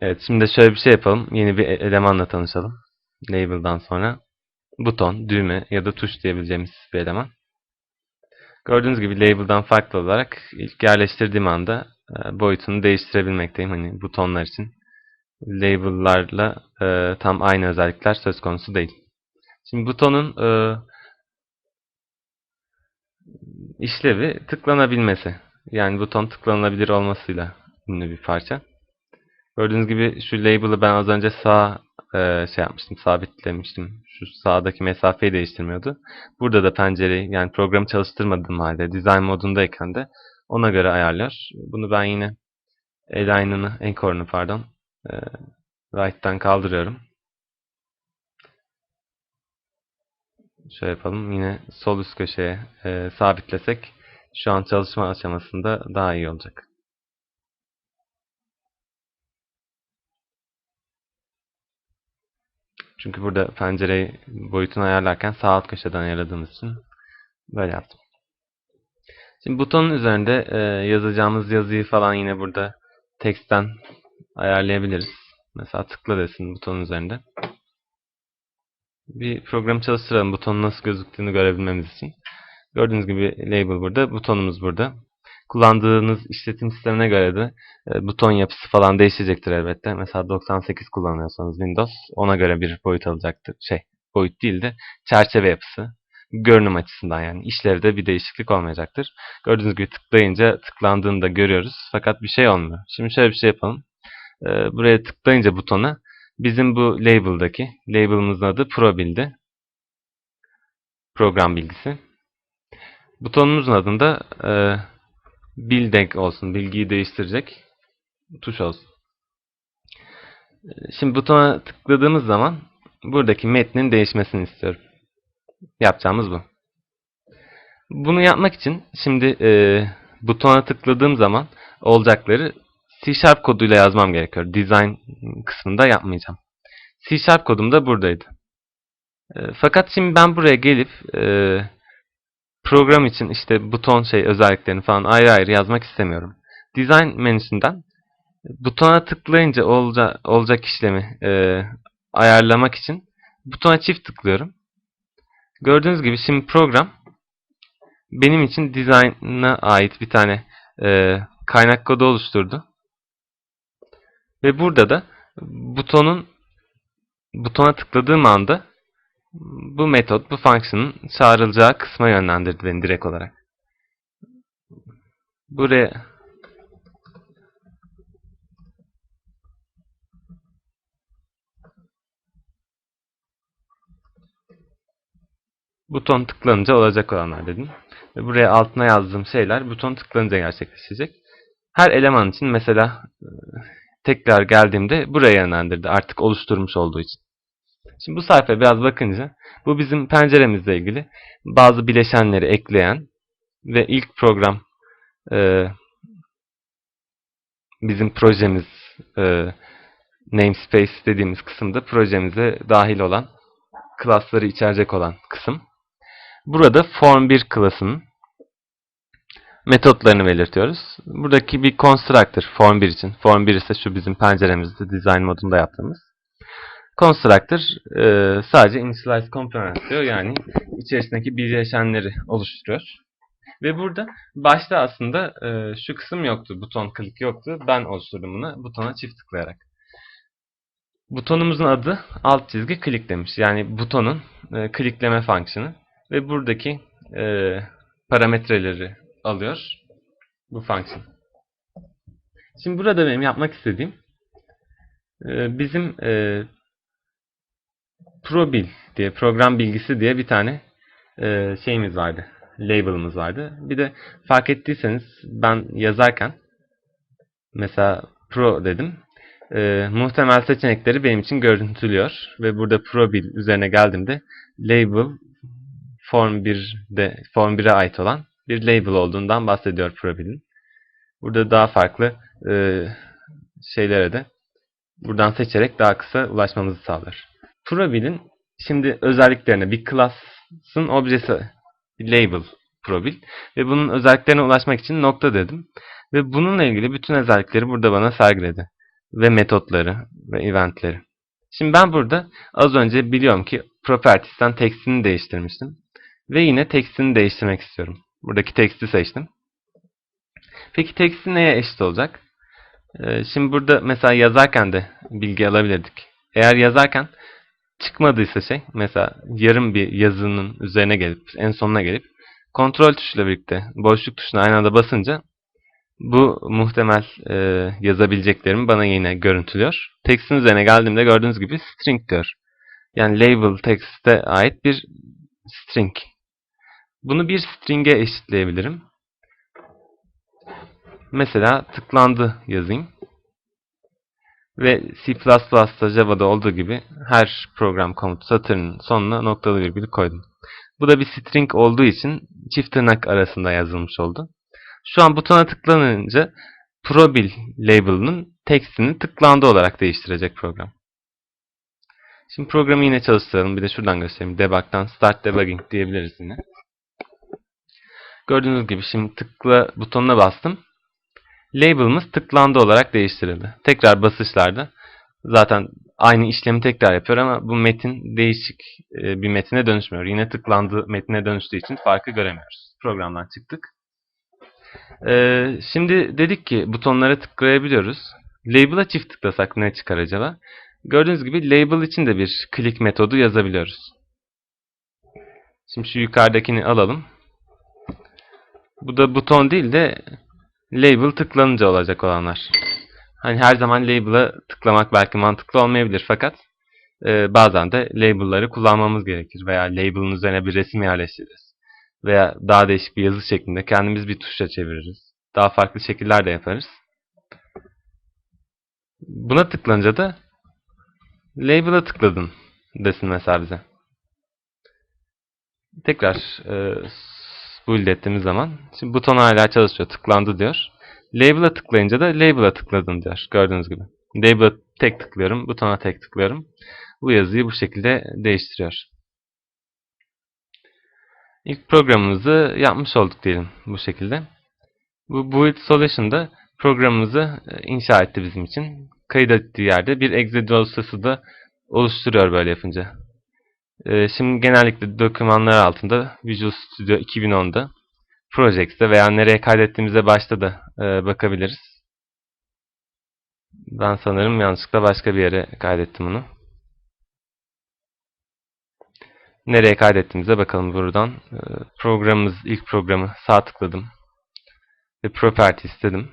Evet şimdi de şöyle bir şey yapalım. Yeni bir e- elemanla tanışalım. Label'dan sonra buton, düğme ya da tuş diyebileceğimiz bir eleman. Gördüğünüz gibi label'dan farklı olarak ilk yerleştirdiğim anda e, boyutunu değiştirebilmekteyim. Hani butonlar için label'larla e, tam aynı özellikler söz konusu değil. Şimdi butonun işlevi tıklanabilmesi. Yani buton tıklanabilir olmasıyla ünlü bir parça. Gördüğünüz gibi şu label'ı ben az önce sağ e, şey yapmıştım, sabitlemiştim. Şu sağdaki mesafeyi değiştirmiyordu. Burada da pencereyi yani programı çalıştırmadığım halde design modundayken de ona göre ayarlar. Bunu ben yine align'ını, anchor'ını pardon e, right'tan kaldırıyorum. Şöyle yapalım. Yine sol üst köşeye e, sabitlesek şu an çalışma aşamasında daha iyi olacak. Çünkü burada pencereyi boyutunu ayarlarken sağ alt köşeden ayarladığımız için böyle yaptım. Şimdi butonun üzerinde e, yazacağımız yazıyı falan yine burada teksten ayarlayabiliriz. Mesela tıkla desin butonun üzerinde. Bir programı çalıştıralım butonun nasıl gözüktüğünü görebilmemiz için. Gördüğünüz gibi label burada, butonumuz burada. Kullandığınız işletim sistemine göre de e, buton yapısı falan değişecektir elbette. Mesela 98 kullanıyorsanız Windows ona göre bir boyut alacaktır. Şey, boyut değil de çerçeve yapısı. Görünüm açısından yani işlevde bir değişiklik olmayacaktır. Gördüğünüz gibi tıklayınca tıklandığını da görüyoruz. Fakat bir şey olmuyor. Şimdi şöyle bir şey yapalım. E, buraya tıklayınca butona bizim bu label'daki, label'ımızın adı ProBuild'di. Program bilgisi. Butonumuzun adında e, building olsun. Bilgiyi değiştirecek tuş olsun. Şimdi butona tıkladığımız zaman buradaki metnin değişmesini istiyorum. Yapacağımız bu. Bunu yapmak için şimdi e, butona tıkladığım zaman olacakları C Sharp koduyla yazmam gerekiyor. Design kısmında yapmayacağım. C Sharp kodum da buradaydı. E, fakat şimdi ben buraya gelip e, program için işte buton şey özelliklerini falan ayrı ayrı yazmak istemiyorum. Design menüsünden butona tıklayınca olca, olacak işlemi e, ayarlamak için butona çift tıklıyorum. Gördüğünüz gibi şimdi program benim için design'a ait bir tane e, kaynak kodu oluşturdu. Ve burada da butonun butona tıkladığım anda bu metot, bu fonksiyonun çağrılacağı kısma yönlendirdi beni direkt olarak. Buraya buton tıklanınca olacak olanlar dedim. Ve buraya altına yazdığım şeyler buton tıklanınca gerçekleşecek. Her eleman için mesela e, tekrar geldiğimde buraya yönlendirdi artık oluşturmuş olduğu için. Şimdi bu sayfaya biraz bakınca bu bizim penceremizle ilgili bazı bileşenleri ekleyen ve ilk program e, bizim projemiz e, namespace dediğimiz kısımda projemize dahil olan klasları içerecek olan kısım. Burada form 1 klasının metotlarını belirtiyoruz. Buradaki bir constructor form 1 için. Form 1 ise şu bizim penceremizde design modunda yaptığımız. Constructor e, sadece initialize component diyor. Yani içerisindeki bileşenleri oluşturuyor. Ve burada başta aslında e, şu kısım yoktu. Buton klik yoktu. Ben oluşturdum bunu butona çift tıklayarak. Butonumuzun adı alt çizgi klik demiş. Yani butonun e, klikleme fonksiyonu. Ve buradaki e, parametreleri alıyor. Bu fonksiyon. Şimdi burada benim yapmak istediğim e, bizim e, ProBil diye program bilgisi diye bir tane e, şeyimiz vardı. Label'ımız vardı. Bir de fark ettiyseniz ben yazarken mesela Pro dedim. E, muhtemel seçenekleri benim için görüntülüyor. Ve burada ProBil üzerine geldiğimde label form 1'de form 1'e ait olan bir label olduğundan bahsediyor ProBil'in. Burada daha farklı e, şeylere de buradan seçerek daha kısa ulaşmamızı sağlar. ProBil'in şimdi özelliklerine bir class'ın objesi bir label ProBil ve bunun özelliklerine ulaşmak için nokta dedim. Ve bununla ilgili bütün özellikleri burada bana sergiledi. ve metotları ve eventleri. Şimdi ben burada az önce biliyorum ki properties'ten tekstini değiştirmiştim. Ve yine tekstini değiştirmek istiyorum. Buradaki teksti seçtim. Peki teksti neye eşit olacak? Ee, şimdi burada mesela yazarken de bilgi alabilirdik. Eğer yazarken çıkmadıysa şey, mesela yarım bir yazının üzerine gelip, en sonuna gelip, kontrol tuşuyla birlikte boşluk tuşuna aynı anda basınca bu muhtemel e, yazabileceklerimi bana yine görüntülüyor. Tekstin üzerine geldiğimde gördüğünüz gibi string diyor. Yani label tekste ait bir string. Bunu bir string'e eşitleyebilirim. Mesela tıklandı yazayım. Ve C++'da Java'da olduğu gibi her program komutu satırının sonuna noktalı virgül koydum. Bu da bir string olduğu için çift tırnak arasında yazılmış oldu. Şu an butona tıklanınca probil label'ının tekstini tıklandı olarak değiştirecek program. Şimdi programı yine çalıştıralım. Bir de şuradan göstereyim. Debug'dan Start Debugging diyebiliriz yine. Gördüğünüz gibi şimdi tıkla butonuna bastım. Label'ımız tıklandı olarak değiştirildi. Tekrar basışlarda zaten aynı işlemi tekrar yapıyor ama bu metin değişik e, bir metine dönüşmüyor. Yine tıklandı metine dönüştüğü için farkı göremiyoruz. Programdan çıktık. Ee, şimdi dedik ki butonlara tıklayabiliyoruz. Label'a çift tıklasak ne çıkar acaba? Gördüğünüz gibi label için de bir click metodu yazabiliyoruz. Şimdi şu yukarıdakini alalım. Bu da buton değil de label tıklanınca olacak olanlar. Hani her zaman label'a tıklamak belki mantıklı olmayabilir fakat e, bazen de label'ları kullanmamız gerekir veya label'ın üzerine bir resim yerleştiririz. Veya daha değişik bir yazı şeklinde kendimiz bir tuşla çeviririz. Daha farklı şekiller de yaparız. Buna tıklanınca da label'a tıkladın desin mesela bize. Tekrar e, build ettiğimiz zaman şimdi buton hala çalışıyor. Tıklandı diyor. Label'a tıklayınca da label'a tıkladın diyor. Gördüğünüz gibi. Label'a tek tıklıyorum. Butona tek tıklıyorum. Bu yazıyı bu şekilde değiştiriyor. İlk programımızı yapmış olduk diyelim bu şekilde. Bu build solution'da programımızı inşa etti bizim için. Kayıt ettiği yerde bir exe dosyası da oluşturuyor böyle yapınca. Ee, şimdi genellikle dokümanlar altında Visual Studio 2010'da Projects'te veya nereye kaydettiğimize başta da e, bakabiliriz. Ben sanırım yanlışlıkla başka bir yere kaydettim bunu. Nereye kaydettiğimize bakalım buradan. E, programımız, ilk programı sağ tıkladım. Ve Property istedim.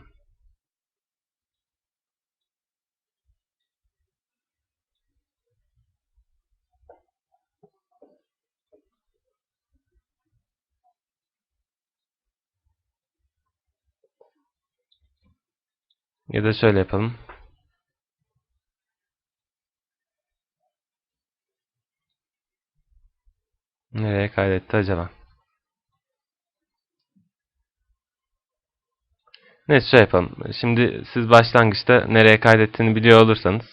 Ya da şöyle yapalım. Nereye kaydetti acaba? Neyse şey yapalım. Şimdi siz başlangıçta nereye kaydettiğini biliyor olursanız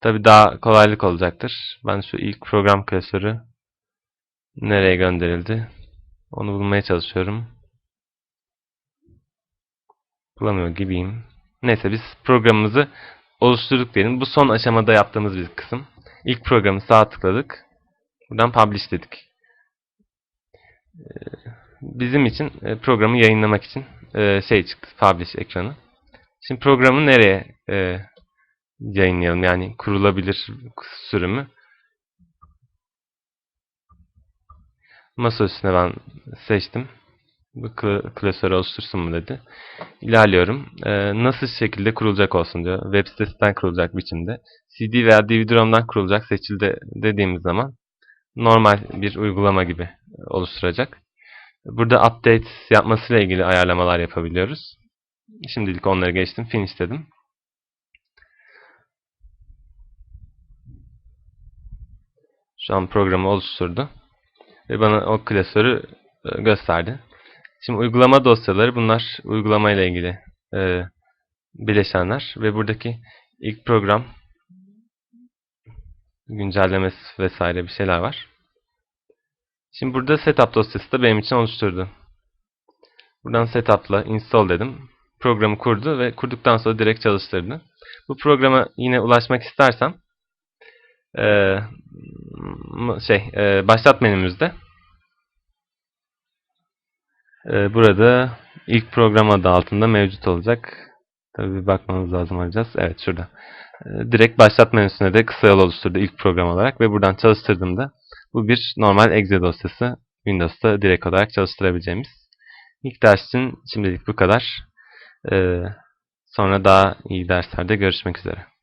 tabi daha kolaylık olacaktır. Ben şu ilk program klasörü nereye gönderildi? Onu bulmaya çalışıyorum. Bulamıyor gibiyim. Neyse biz programımızı oluşturduk diyelim. Bu son aşamada yaptığımız bir kısım. İlk programı sağ tıkladık. Buradan publish dedik. Bizim için e, programı yayınlamak için e, şey çıktı. Publish ekranı. Şimdi programı nereye e, yayınlayalım? Yani kurulabilir sürümü. Masa üstüne ben seçtim. Bu klasörü oluştursun mu dedi. İlerliyorum. Ee, nasıl şekilde kurulacak olsun diyor. Web sitesinden kurulacak biçimde. CD veya DVD-ROM'dan kurulacak seçildi dediğimiz zaman normal bir uygulama gibi oluşturacak. Burada update yapmasıyla ilgili ayarlamalar yapabiliyoruz. Şimdilik onları geçtim. Finish dedim. Şu an programı oluşturdu. Ve bana o klasörü e, gösterdi. Şimdi uygulama dosyaları bunlar uygulama ile ilgili e, bileşenler ve buradaki ilk program güncellemesi vesaire bir şeyler var. Şimdi burada setup dosyası da benim için oluşturdu. Buradan setup'la install dedim. Programı kurdu ve kurduktan sonra direkt çalıştırdı. Bu programa yine ulaşmak istersem e, m- şey e, başlat menümüzde burada ilk program adı altında mevcut olacak. Tabii bir bakmanız lazım arayacağız. Evet şurada. E, direkt başlat menüsüne de kısa yol oluşturdu ilk program olarak ve buradan çalıştırdığımda bu bir normal exe dosyası. Windows'ta direkt olarak çalıştırabileceğimiz. İlk ders için şimdilik bu kadar. E, sonra daha iyi derslerde görüşmek üzere.